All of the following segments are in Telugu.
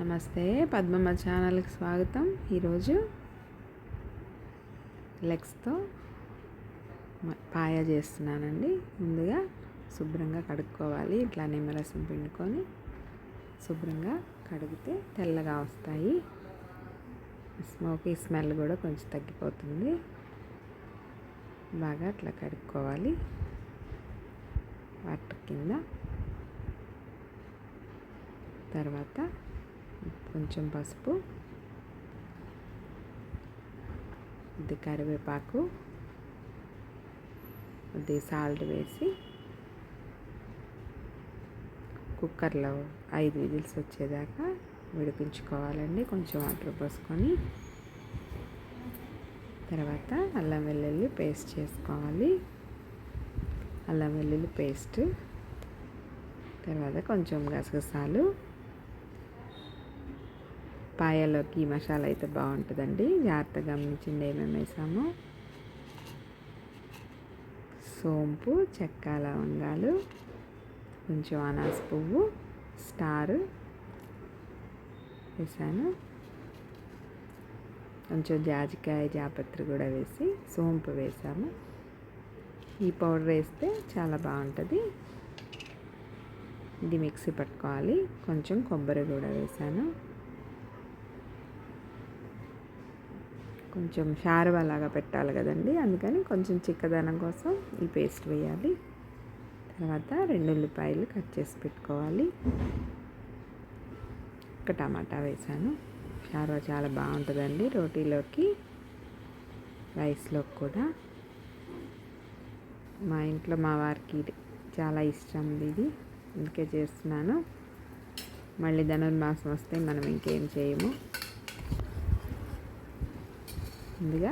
నమస్తే పద్మమ్మ ఛానల్కి స్వాగతం. ఈరోజు లెగ్స్తో పాయ చేస్తున్నానండి. ముందుగా శుభ్రంగా కడుక్కోవాలి. ఇట్లా నిమ్మరసం పిండుకొని శుభ్రంగా కడిగితే తెల్లగా వస్తాయి. స్మోకీ స్మెల్ కూడా కొంచెం తగ్గిపోతుంది. బాగా అట్లా కడుక్కోవాలి. వాటర్ కింద. తర్వాత కొంచెం పసుపు ఇది కరివేపాకు ఇది సాల్ట్ వేసి కుక్కర్లో ఐదు విజిల్స్ వచ్చేదాకా విడిపించుకోవాలండి. కొంచెం వాటర్ పోసుకొని తర్వాత అల్లం వెల్లుల్లి పేస్ట్ చేసుకోవాలి. అల్లం వెల్లుల్లి పేస్ట్ తర్వాత కొంచెం గసగసాలు పాయలోకి మసాలా అయితే బాగుంటుందండి. జాగ్రత్తగా గమనించింది ఏమేమి వేసాము. సోంపు చెక్క లవంగాలు కొంచెం అనాస పువ్వు స్టార్ వేసాను. కొంచెం జాజికాయ జాపత్రి కూడా వేసి సోంపు వేసాము. ఈ పౌడర్ వేస్తే చాలా బాగుంటుంది. ఇది మిక్సీ పట్టుకోవాలి. కొంచెం కొబ్బరి కూడా వేసాను. కొంచెం షారువా లాగా పెట్టాలి కదండి. అందుకని కొంచెం చిక్కదనం కోసం ఈ పేస్ట్ వేయాలి. తర్వాత రెండు ఉల్లిపాయలు కట్ చేసి పెట్టుకోవాలి. ఒక టమాటా వేసాను. షార్వా చాలా బాగుంటుందండి రోటీలోకి రైస్లోకి కూడా. మా ఇంట్లో మా వారికి చాలా ఇష్టం ఇది. అందుకే చేస్తున్నాను. మళ్ళీ ధనుర్మాసం వస్తే మనం ఇంకేం చేయము. ముందుగా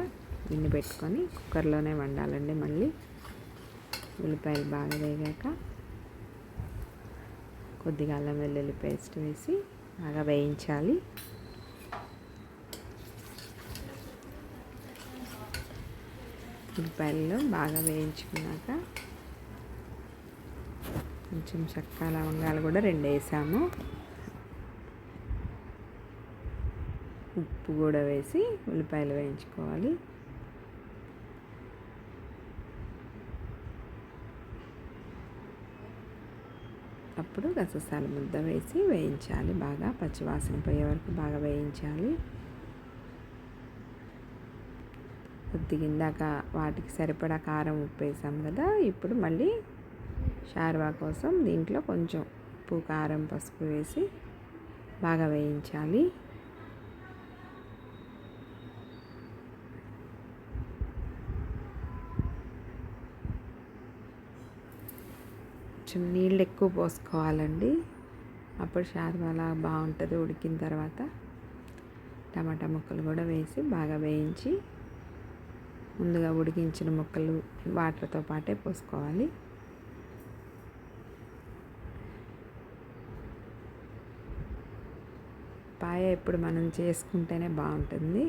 గిన్నె పెట్టుకొని కుక్కర్లోనే వండాలండి మళ్ళీ. ఉల్లిపాయలు బాగా వేగాక కొద్దిగా అల్లం వెల్లుల్లి పేస్ట్ వేసి బాగా వేయించాలి. ఉల్లిపాయల్లో బాగా వేయించుకున్నాక కొంచెం చక్క లవంగాలు కూడా రెండు వేసాము. ఉప్పు కూడా వేసి ఉల్లిపాయలు వేయించుకోవాలి. అప్పుడు గససాల ముద్ద వేసి వేయించాలి. బాగా పచ్చివాసన పోయే వరకు బాగా వేయించాలి. కొద్దిగా ఇందాక వాటికి సరిపడా కారం ఉప్పు వేసాం కదా ఇప్పుడు మళ్ళీ షార్వా కోసం దీంట్లో కొంచెం ఉప్పు కారం పసుపు వేసి బాగా వేయించాలి. కొంచెం నీళ్ళు ఎక్కువ పోసుకోవాలండి. అప్పుడు షార్వాలా బాగుంటుంది ఉడికిన తర్వాత. టమాటా ముక్కలు కూడా వేసి బాగా వేయించి ముందుగా ఉడికించిన ముక్కలు వాటర్తో పాటే పోసుకోవాలి. పాయ ఇప్పుడు మనం చేసుకుంటేనే బాగుంటుంది.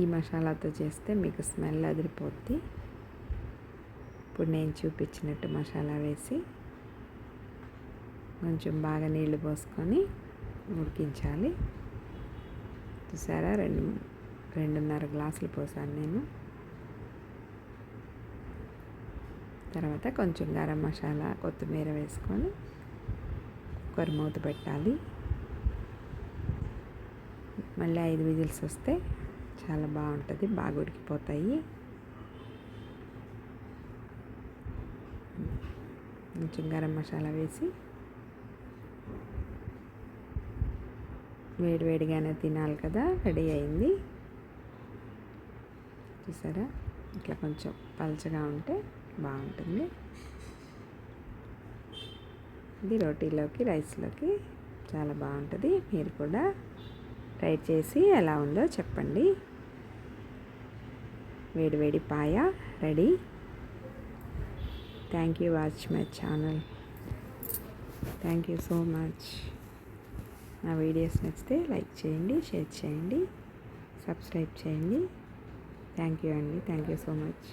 ఈ మసాలాతో చేస్తే మీకు స్మెల్ అదిరిపోద్ది. ఇప్పుడు నేను చూపించినట్టు మసాలా వేసి కొంచెం బాగా నీళ్ళు పోసుకొని ఉడికించాలి. చూసారా? రెండు రెండున్నర గ్లాసులు పోసాను నేను. తర్వాత కొంచెం గరం మసాలా కొత్తిమీర వేసుకొని కుక్కర్ మూత పెట్టాలి. మళ్ళీ ఐదు విజిల్స్ వస్తే చాలా బాగుంటుంది బాగా ఉడికిపోతాయి. కొంచెం గరం మసాలా వేసి వేడివేడిగానే తినాలి కదా రెడీ అయింది. చూసారా? ఇట్లా కొంచెం పలచగా ఉంటే బాగుంటుంది. ఇది రోటీలోకి రైస్లోకి చాలా బాగుంటుంది. మీరు కూడా ట్రై చేసి ఎలా ఉందో చెప్పండి. వేడివేడి paya ready. Thank you watch my channel thank you so much నా వీడియోస్ నచ్చితే లైక్ చేయండి షేర్ చేయండి సబ్స్క్రైబ్ చేయండి. థ్యాంక్ యూ అండి థ్యాంక్ యూ సో మచ్